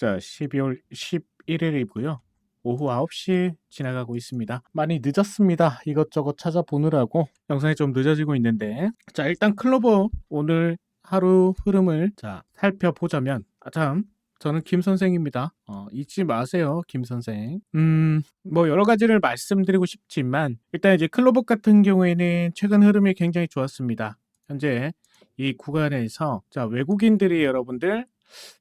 자, 12월 11일이고요. 오후 9시 지나가고 있습니다. 많이 늦었습니다. 이것저것 찾아보느라고 영상이 좀 늦어지고 있는데 자, 일단 클로버 오늘 하루 흐름을 자, 살펴보자면 아, 참 저는 김 선생입니다. 어, 잊지 마세요, 김 선생. 음, 뭐 여러 가지를 말씀드리고 싶지만 일단 이제 클로버 같은 경우에는 최근 흐름이 굉장히 좋았습니다. 현재 이 구간에서 자, 외국인들이 여러분들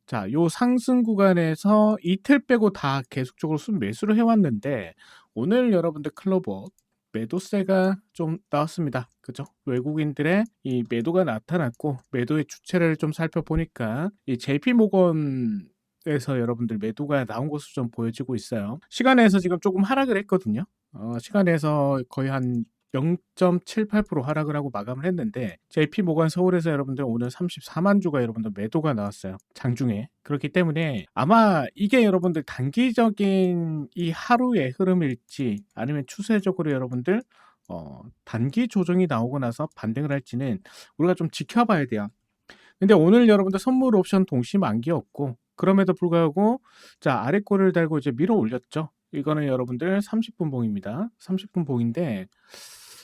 자, 요 상승 구간에서 이틀 빼고 다 계속적으로 순 매수를 해왔는데 오늘 여러분들 클로버 매도세가 좀 나왔습니다. 그죠? 외국인들의 이 매도가 나타났고 매도의 주체를 좀 살펴보니까 이 JP 모건 에서 여러분들 매도가 나온 것으로 좀 보여지고 있어요. 시간에서 지금 조금 하락을 했거든요. 어, 시간에서 거의 한 0.78% 하락을 하고 마감을 했는데 JP 모건 서울에서 여러분들 오늘 34만 주가 여러분들 매도가 나왔어요. 장중에. 그렇기 때문에 아마 이게 여러분들 단기적인 이 하루의 흐름일지 아니면 추세적으로 여러분들 어, 단기 조정이 나오고 나서 반등을 할지는 우리가 좀 지켜봐야 돼요. 근데 오늘 여러분들 선물 옵션 동시 만기였고 그럼에도 불구하고 자 아래 꼬리를 달고 이제 밀어 올렸죠. 이거는 여러분들 30분 봉입니다. 30분 봉인데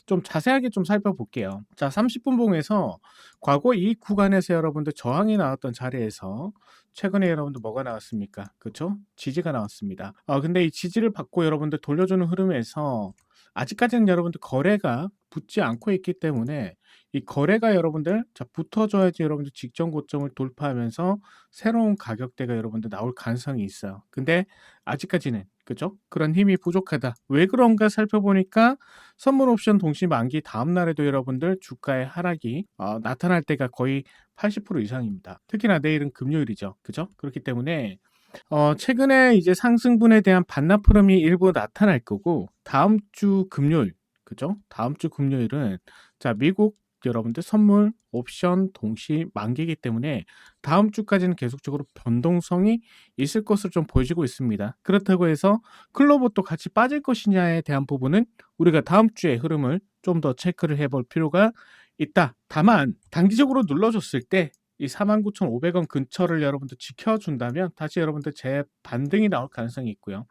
좀 자세하게 좀 살펴볼게요. 자, 30분 봉에서 과거 이 구간에서 여러분들 저항이 나왔던 자리에서 최근에 여러분들 뭐가 나왔습니까? 그렇죠? 지지가 나왔습니다. 아, 근데 이 지지를 받고 여러분들 돌려주는 흐름에서 아직까지는 여러분들 거래가 붙지 않고 있기 때문에 이 거래가 여러분들 자 붙어줘야지 여러분들 직전 고점을 돌파하면서 새로운 가격대가 여러분들 나올 가능성이 있어요. 근데 아직까지는 그죠? 그런 힘이 부족하다. 왜 그런가 살펴보니까 선물 옵션 동시 만기 다음 날에도 여러분들 주가의 하락이 어, 나타날 때가 거의 80% 이상입니다. 특히나 내일은 금요일이죠. 그죠? 그렇기 때문에 어, 최근에 이제 상승분에 대한 반납 흐름이 일부 나타날 거고 다음 주 금요일 그죠? 다음 주 금요일은 자 미국 여러분들 선물 옵션 동시 만기이기 때문에 다음 주까지는 계속적으로 변동성이 있을 것으로 좀 보여지고 있습니다. 그렇다고 해서 클로버도 같이 빠질 것이냐에 대한 부분은 우리가 다음 주의 흐름을 좀 더 체크를 해볼 필요가 있다. 다만 단기적으로 눌러줬을 때 이 49,500원 근처를 여러분들 지켜준다면 다시 여러분들 재반등이 나올 가능성이 있고요.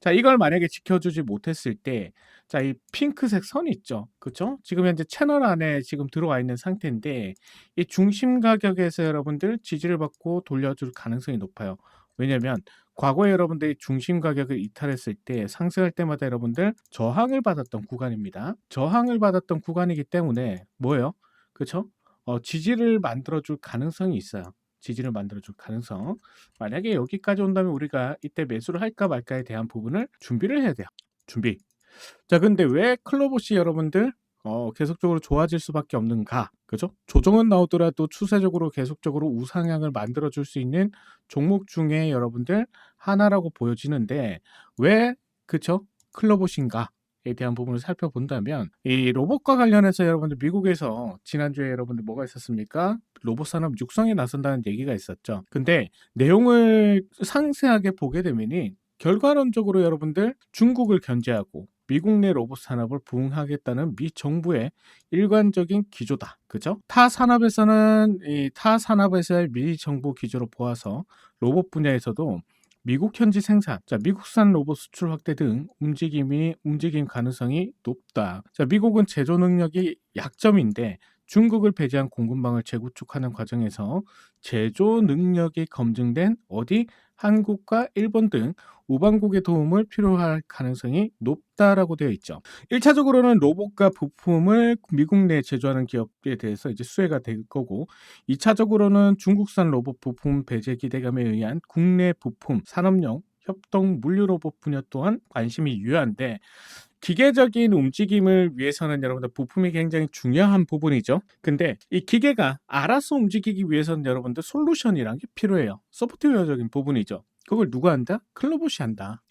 자, 이걸 만약에 지켜주지 못했을 때, 자, 이 핑크색 선이 있죠. 그쵸? 지금 현재 채널 안에 지금 들어와 있는 상태인데, 이 중심 가격에서 여러분들 지지를 받고 돌려줄 가능성이 높아요. 왜냐면, 과거에 여러분들이 중심 가격을 이탈했을 때 상승할 때마다 여러분들 저항을 받았던 구간입니다. 저항을 받았던 구간이기 때문에 뭐예요? 그쵸? 어, 지지를 만들어줄 가능성이 있어요. 지지를 만들어줄 가능성. 만약에 여기까지 온다면 우리가 이때 매수를 할까 말까에 대한 부분을 준비를 해야 돼요. 준비. 자, 근데 왜 클로버시 여러분들 어, 계속적으로 좋아질 수밖에 없는가? 그죠? 조정은 나오더라도 추세적으로 계속적으로 우상향을 만들어 줄 수 있는 종목 중에 여러분들 하나라고 보여지는데 왜 그쵸? 클로버신가? 에 대한 부분을 살펴본다면 이 로봇과 관련해서 여러분들 미국에서 지난주에 여러분들 뭐가 있었습니까? 로봇 산업 육성에 나선다는 얘기가 있었죠. 근데 내용을 상세하게 보게 되면이 결과론적으로 여러분들 중국을 견제하고 미국 내 로봇 산업을 부흥하겠다는 미 정부의 일관적인 기조다. 그죠? 타 산업에서는 이 타 산업에서의 미 정부 기조로 보아서 로봇 분야에서도 미국 현지 생산, 자, 미국산 로봇 수출 확대 등 움직임이 움직임 가능성이 높다. 자, 미국은 제조 능력이 약점인데 중국을 배제한 공급망을 재구축하는 과정에서 제조 능력이 검증된 어디 한국과 일본 등 우방국의 도움을 필요할 가능성이 높다라고 되어 있죠. 1차적으로는 로봇과 부품을 미국 내에 제조하는 기업에 대해서 이제 수혜가 될 거고 2차적으로는 중국산 로봇 부품 배제 기대감에 의한 국내 부품 산업용 협동 물류 로봇 분야 또한 관심이 유효한데 기계적인 움직임을 위해서는 여러분들 부품이 굉장히 중요한 부분이죠. 근데 이 기계가 알아서 움직이기 위해서는 여러분들 솔루션이란 게 필요해요. 소프트웨어적인 부분이죠. 그걸 누가 한다? 클로봇이 한다.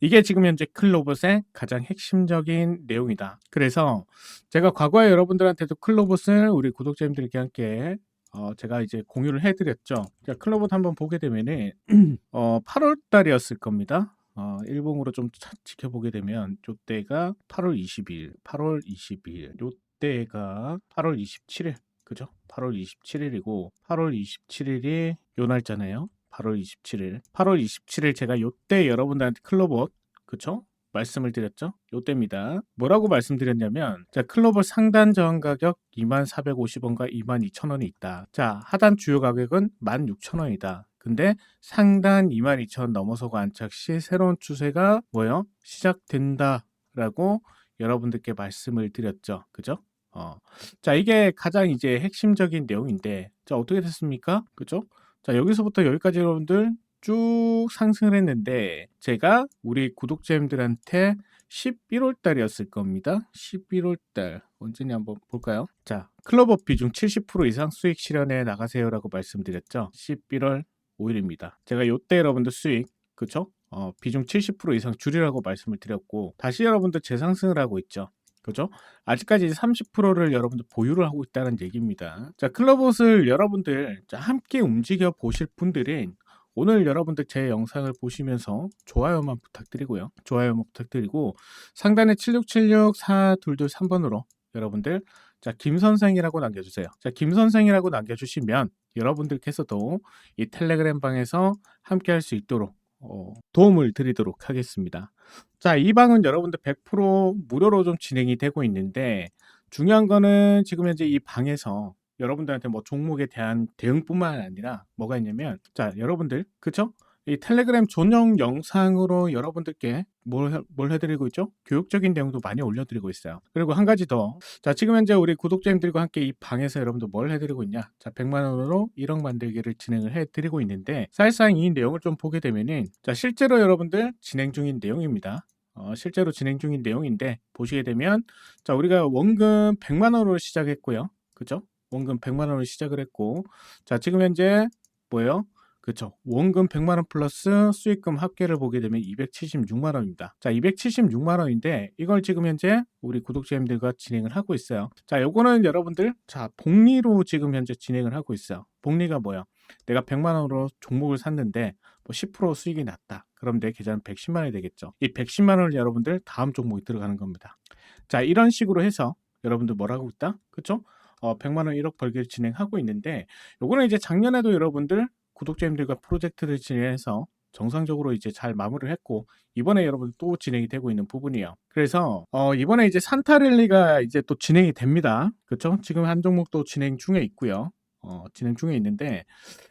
이게 지금 현재 클로봇의 가장 핵심적인 내용이다. 그래서 제가 과거에 여러분들한테도 클로봇을 우리 구독자님들께 함께 어, 제가 이제 공유를 해드렸죠. 자, 클로봇 한번 보게 되면은 어, 8월 달이었을 겁니다. 어, 일봉으로 좀 차- 지켜보게 되면 요때가 8월 22일, 8월 22일, 요때가 8월 27일, 그죠? 8월 27일이고 8월 27일이 요 날짜네요. 8월 8월 27일. 8월 27일 제가 요때 여러분들한테 클로봇 그쵸? 말씀을 드렸죠. 요때입니다. 뭐라고 말씀드렸냐면 자 클로버 상단 저항 가격 2450원과 22000원이 있다. 자 하단 주요 가격은 16000원이다. 근데 상단 22000원 넘어서고 안착 시 새로운 추세가 뭐요? 시작된다라고 여러분들께 말씀을 드렸죠. 그죠? 어. 자, 이게 가장 이제 핵심적인 내용인데 자, 어떻게 됐습니까? 그죠? 자, 여기서부터 여기까지 여러분들 쭉 상승을 했는데 제가 우리 구독자님들한테 11월 달이었을 겁니다. 11월 달 언제냐 한번 볼까요? 자, 클로버 비중 70% 이상 수익 실현해 나가세요라고 말씀드렸죠. 11월 5일입니다. 제가 요때 여러분들 수익 그쵸? 어, 비중 70% 이상 줄이라고 말씀을 드렸고 다시 여러분들 재상승을 하고 있죠. 그죠? 아직까지 30%를 여러분들 보유를 하고 있다는 얘기입니다. 자, 클럽옷을 여러분들 자, 함께 움직여 보실 분들은 오늘 여러분들 제 영상을 보시면서 좋아요만 부탁드리고요. 좋아요만 부탁드리고 상단에 7676-4223번으로 여러분들 자, 김 선생이라고 남겨주세요. 자, 김 선생이라고 남겨주시면 여러분들께서도 이 텔레그램 방에서 함께 할 수 있도록 어, 도움을 드리도록 하겠습니다. 자, 이 방은 여러분들 100% 무료로 좀 진행이 되고 있는데 중요한 거는 지금 현재 이 방에서 여러분들한테 뭐 종목에 대한 대응뿐만 아니라 뭐가 있냐면 자, 여러분들 그쵸? 이 텔레그램 전용 영상으로 여러분들께 뭘, 해- 뭘 해드리고 있죠? 교육적인 내용도 많이 올려드리고 있어요. 그리고 한 가지 더. 자, 지금 현재 우리 구독자님들과 함께 이 방에서 여러분들 뭘 해드리고 있냐? 자, 100만원으로 1억 만들기를 진행을 해드리고 있는데, 사실상 이 내용을 좀 보게 되면은, 자, 실제로 여러분들 진행 중인 내용입니다. 어, 실제로 진행 중인 내용인데, 보시게 되면, 자, 우리가 원금 100만원으로 시작했고요. 그죠? 원금 100만원으로 시작을 했고, 자, 지금 현재 뭐예요? 그쵸. 원금 100만 원 플러스 수익금 합계를 보게 되면 276만 원입니다. 자, 276만 원인데 이걸 지금 현재 우리 구독자님들과 진행을 하고 있어요. 자, 요거는 여러분들, 자, 복리로 지금 현재 진행을 하고 있어요. 복리가 뭐야? 내가 100만 원으로 종목을 샀는데 뭐 10% 수익이 났다. 그럼 내 계좌는 110만 원이 되겠죠. 이 110만 원을 여러분들 다음 종목에 들어가는 겁니다. 자, 이런 식으로 해서 여러분들 뭐라고 있다? 그쵸? 어, 100만 원 1억 벌기를 진행하고 있는데 요거는 이제 작년에도 여러분들 구독자님들과 프로젝트를 진행해서 정상적으로 이제 잘 마무리를 했고 이번에 여러분 또 진행이 되고 있는 부분이에요. 그래서 어, 이번에 이제 산타랠리가 이제 또 진행이 됩니다. 그렇죠? 지금 한 종목도 진행 중에 있고요. 어, 진행 중에 있는데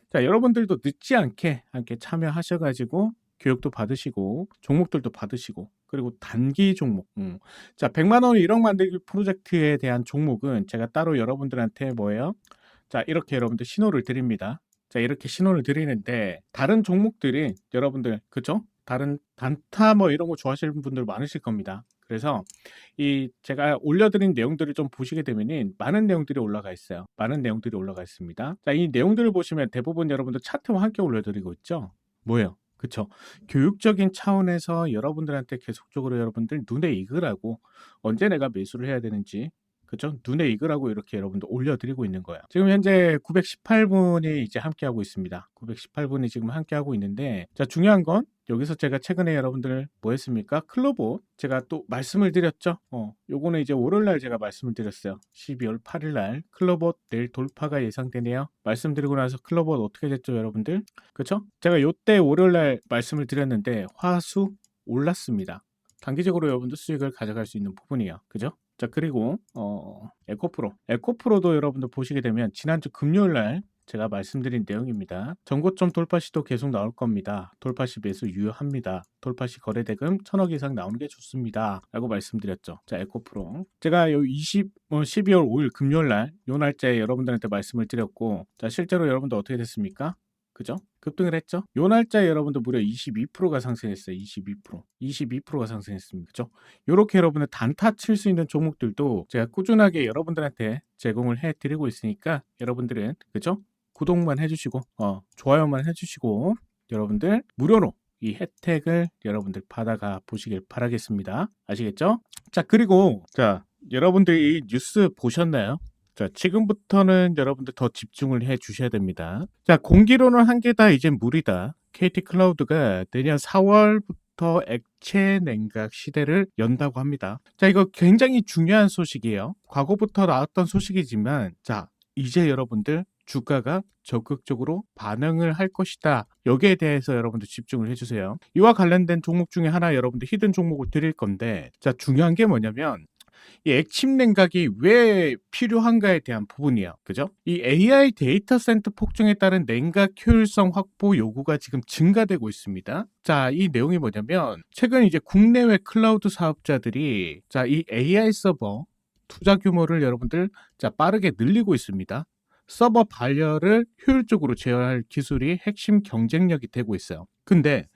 자 여러분들도 늦지 않게 함께 참여하셔가지고 교육도 받으시고 종목들도 받으시고 그리고 단기 종목 음. 자 100만 원 1억 만들기 프로젝트에 대한 종목은 제가 따로 여러분들한테 뭐예요? 자 이렇게 여러분들 신호를 드립니다. 자 이렇게 신호를 드리는데 다른 종목들이 여러분들 그쵸? 다른 단타 뭐 이런 거 좋아하시는 분들 많으실 겁니다. 그래서 이 제가 올려드린 내용들을 좀 보시게 되면은 많은 내용들이 올라가 있어요. 많은 내용들이 올라가 있습니다. 자 이 내용들을 보시면 대부분 여러분들 차트와 함께 올려드리고 있죠. 뭐예요? 그쵸? 교육적인 차원에서 여러분들한테 계속적으로 여러분들 눈에 익으라고 언제 내가 매수를 해야 되는지 그죠? 눈에 익으라고 이렇게 여러분들 올려드리고 있는 거예요. 지금 현재 918분이 이제 함께하고 있습니다. 918분이 지금 함께하고 있는데, 자, 중요한 건 여기서 제가 최근에 여러분들 뭐 했습니까? 클로버 제가 또 말씀을 드렸죠. 어, 요거는 이제 월요일날 제가 말씀을 드렸어요. 12월 8일날 클로버 내일 돌파가 예상되네요. 말씀드리고 나서 클로버 어떻게 됐죠, 여러분들? 그쵸? 제가 요때 월요일날 말씀을 드렸는데 화수 올랐습니다. 단기적으로 여러분들 수익을 가져갈 수 있는 부분이에요. 그죠? 자, 그리고 어, 에코프로. 에코프로도 여러분들 보시게 되면 지난주 금요일 날 제가 말씀드린 내용입니다. 전고점 돌파 시도 계속 나올 겁니다. 돌파 시 매수 유효합니다. 돌파 시 거래 대금 1000억 이상 나오는 게 좋습니다. 라고 말씀드렸죠. 자, 에코프로. 제가 요 20, 어, 12월 5일 금요일 날, 요 날짜에 여러분들한테 말씀을 드렸고, 자, 실제로 여러분들 어떻게 됐습니까? 그죠? 급등을 했죠? 요 날짜에 여러분들 무려 22%가 상승했어요. 22%. 22%가 상승했습니다. 그죠? 요렇게 여러분들 단타 칠 수 있는 종목들도 제가 꾸준하게 여러분들한테 제공을 해 드리고 있으니까 여러분들은 그죠? 구독만 해 주시고 어, 좋아요만 해 주시고 여러분들 무료로 이 혜택을 여러분들 받아가 보시길 바라겠습니다. 아시겠죠? 자 그리고 자 여러분들 이 뉴스 보셨나요? 자 지금부터는 여러분들 더 집중을 해 주셔야 됩니다. 자 공기로는 한계다 이제 물이다. KT 클라우드가 내년 4월부터 액체 냉각 시대를 연다고 합니다. 자 이거 굉장히 중요한 소식이에요. 과거부터 나왔던 소식이지만 자 이제 여러분들 주가가 적극적으로 반응을 할 것이다. 여기에 대해서 여러분들 집중을 해주세요. 이와 관련된 종목 중에 하나 여러분들 히든 종목을 드릴 건데, 자, 중요한 게 뭐냐면, 이 액침 냉각이 왜 필요한가에 대한 부분이에요. 그죠? 이 AI 데이터 센터 폭증에 따른 냉각 효율성 확보 요구가 지금 증가되고 있습니다. 자, 이 내용이 뭐냐면 최근 이제 국내외 클라우드 사업자들이 자, 이 AI 서버 투자 규모를 여러분들 자, 빠르게 늘리고 있습니다. 서버 발열을 효율적으로 제어할 기술이 핵심 경쟁력이 되고 있어요. 근데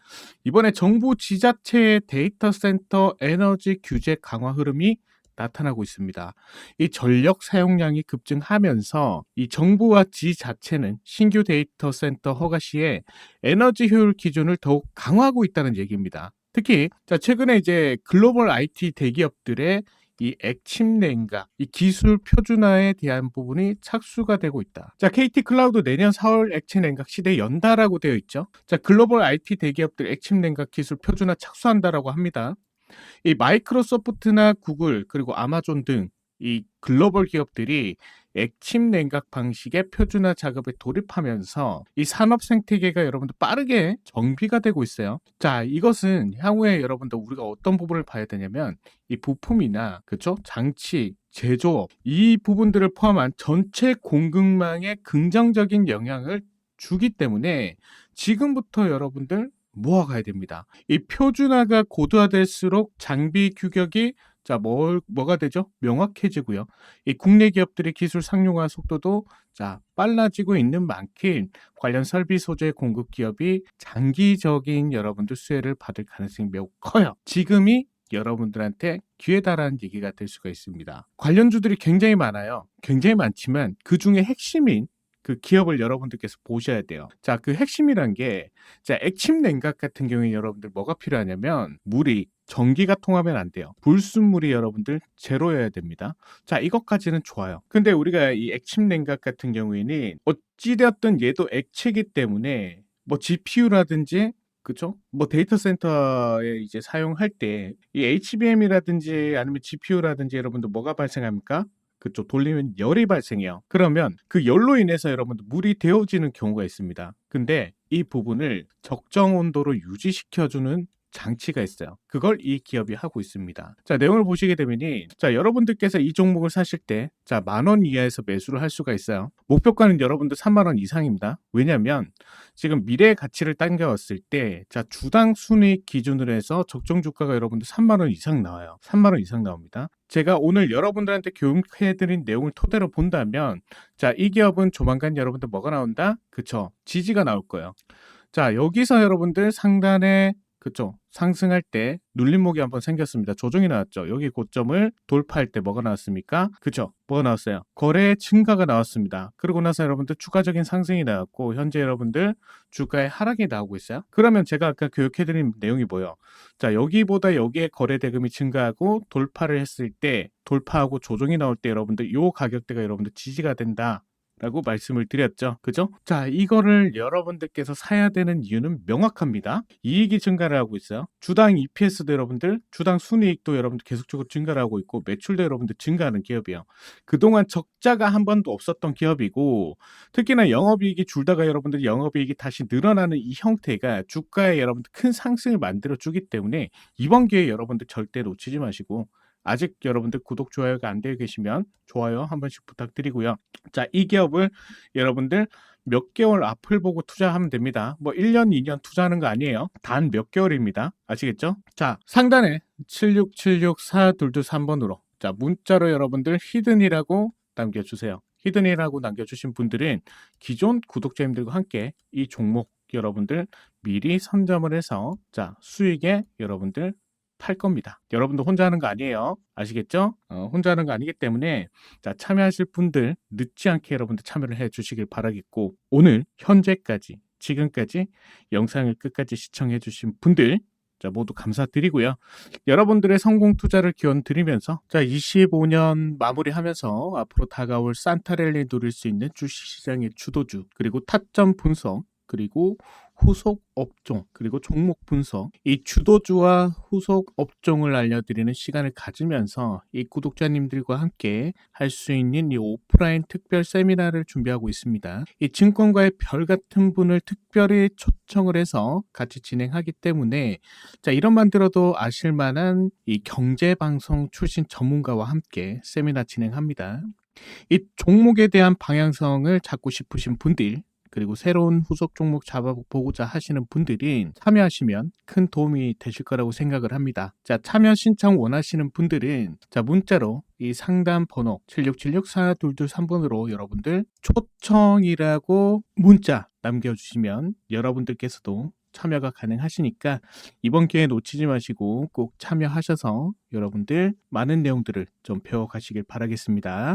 이번에 정부 지자체의 데이터 센터 에너지 규제 강화 흐름이 나타나고 있습니다. 이 전력 사용량이 급증하면서 이 정부와 지자체는 신규 데이터 센터 허가 시에 에너지 효율 기준을 더욱 강화하고 있다는 얘기입니다. 특히 자 최근에 이제 글로벌 IT 대기업들의 이 액침 냉각, 이 기술 표준화에 대한 부분이 착수가 되고 있다. 자, KT 클라우드 내년 4월 액침 냉각 시대 연다라고 되어 있죠. 자, 글로벌 IT 대기업들 액침 냉각 기술 표준화 착수한다라고 합니다. 이 마이크로소프트나 구글 그리고 아마존 등 이 글로벌 기업들이 액침 냉각 방식의 표준화 작업에 돌입하면서 이 산업 생태계가 여러분들 빠르게 정비가 되고 있어요. 자, 이것은 향후에 여러분들 우리가 어떤 부분을 봐야 되냐면 이 부품이나 그쵸 장치 제조업 이 부분들을 포함한 전체 공급망에 긍정적인 영향을 주기 때문에 지금부터 여러분들 모아가야 됩니다. 이 표준화가 고도화될수록 장비 규격이 자, 뭘, 뭐가 되죠? 명확해지고요. 이 국내 기업들의 기술 상용화 속도도 자, 빨라지고 있는 만큼 관련 설비 소재 공급 기업이 장기적인 여러분들 수혜를 받을 가능성이 매우 커요. 지금이 여러분들한테 기회다라는 얘기가 될 수가 있습니다. 관련주들이 굉장히 많아요. 굉장히 많지만 그 중에 핵심인 그 기업을 여러분들께서 보셔야 돼요. 자, 그 핵심이란 게, 자, 액침 냉각 같은 경우에 여러분들 뭐가 필요하냐면, 물이, 전기가 통하면 안 돼요. 불순물이 여러분들 제로여야 됩니다. 자, 이것까지는 좋아요. 근데 우리가 이 액침 냉각 같은 경우에는 어찌되었든 얘도 액체이기 때문에 뭐 GPU라든지 그쵸? 뭐 데이터 센터에 이제 사용할 때 이 HBM이라든지 아니면 GPU라든지 여러분들 뭐가 발생합니까? 그쪽 돌리면 열이 발생해요. 그러면 그 열로 인해서 여러분들 물이 데워지는 경우가 있습니다. 근데 이 부분을 적정 온도로 유지시켜주는 장치가 있어요. 그걸 이 기업이 하고 있습니다. 자, 내용을 보시게 되면이 자, 여러분들께서 이 종목을 사실 때 자, 만 원 이하에서 매수를 할 수가 있어요. 목표가는 여러분들 3만 원 이상입니다. 왜냐면 지금 미래의 가치를 당겨왔을 때 자, 주당 순이익 기준으로 해서 적정 주가가 여러분들 3만 원 이상 나와요. 3만 원 이상 나옵니다. 제가 오늘 여러분들한테 교육해드린 내용을 토대로 본다면 자, 이 기업은 조만간 여러분들 뭐가 나온다? 그쵸? 지지가 나올 거예요. 자, 여기서 여러분들 상단에 그쵸. 상승할 때 눌림목이 한번 생겼습니다. 조정이 나왔죠. 여기 고점을 돌파할 때 뭐가 나왔습니까? 그쵸. 뭐가 나왔어요? 거래 증가가 나왔습니다. 그러고 나서 여러분들 추가적인 상승이 나왔고 현재 여러분들 주가의 하락이 나오고 있어요. 그러면 제가 아까 교육해드린 내용이 뭐예요? 자 여기보다 여기에 거래 대금이 증가하고 돌파를 했을 때 돌파하고 조정이 나올 때 여러분들 요 가격대가 여러분들 지지가 된다. 라고 말씀을 드렸죠. 그죠? 자, 이거를 여러분들께서 사야 되는 이유는 명확합니다. 이익이 증가를 하고 있어요. 주당 EPS도 여러분들, 주당 순이익도 여러분들 계속적으로 증가를 하고 있고, 매출도 여러분들 증가하는 기업이에요. 그동안 적자가 한 번도 없었던 기업이고, 특히나 영업이익이 줄다가 여러분들 영업이익이 다시 늘어나는 이 형태가 주가에 여러분들 큰 상승을 만들어 주기 때문에 이번 기회에 여러분들 절대 놓치지 마시고, 아직 여러분들 구독, 좋아요가 안 되어 계시면 좋아요 한 번씩 부탁드리고요. 자, 이 기업을 여러분들 몇 개월 앞을 보고 투자하면 됩니다. 뭐 1년, 2년 투자하는 거 아니에요. 단 몇 개월입니다. 아시겠죠? 자, 상단에 7676422 3번으로 자, 문자로 여러분들 히든이라고 남겨주세요. 히든이라고 남겨주신 분들은 기존 구독자님들과 함께 이 종목 여러분들 미리 선점을 해서 자, 수익에 여러분들 팔 겁니다. 여러분도 혼자 하는 거 아니에요. 아시겠죠? 어, 혼자 하는 거 아니기 때문에 자, 참여하실 분들 늦지 않게 여러분들 참여를 해 주시길 바라겠고 오늘 현재까지 지금까지 영상을 끝까지 시청해 주신 분들 자, 모두 감사드리고요. 여러분들의 성공 투자를 기원 드리면서 자, 25년 마무리하면서 앞으로 다가올 산타랠리 누릴 수 있는 주식시장의 주도주 그리고 타점 분석 그리고 후속 업종, 그리고 종목 분석, 이 주도주와 후속 업종을 알려드리는 시간을 가지면서 이 구독자님들과 함께 할 수 있는 이 오프라인 특별 세미나를 준비하고 있습니다. 이 증권가의 별 같은 분을 특별히 초청을 해서 같이 진행하기 때문에 자, 이런만 들어도 아실 만한 이 경제 방송 출신 전문가와 함께 세미나 진행합니다. 이 종목에 대한 방향성을 잡고 싶으신 분들, 그리고 새로운 후속 종목 잡아보고자 하시는 분들이 참여하시면 큰 도움이 되실 거라고 생각을 합니다. 자, 참여 신청 원하시는 분들은 자, 문자로 이 상담 번호 76764223번으로 여러분들 초청이라고 문자 남겨주시면 여러분들께서도 참여가 가능하시니까 이번 기회 놓치지 마시고 꼭 참여하셔서 여러분들 많은 내용들을 좀 배워가시길 바라겠습니다.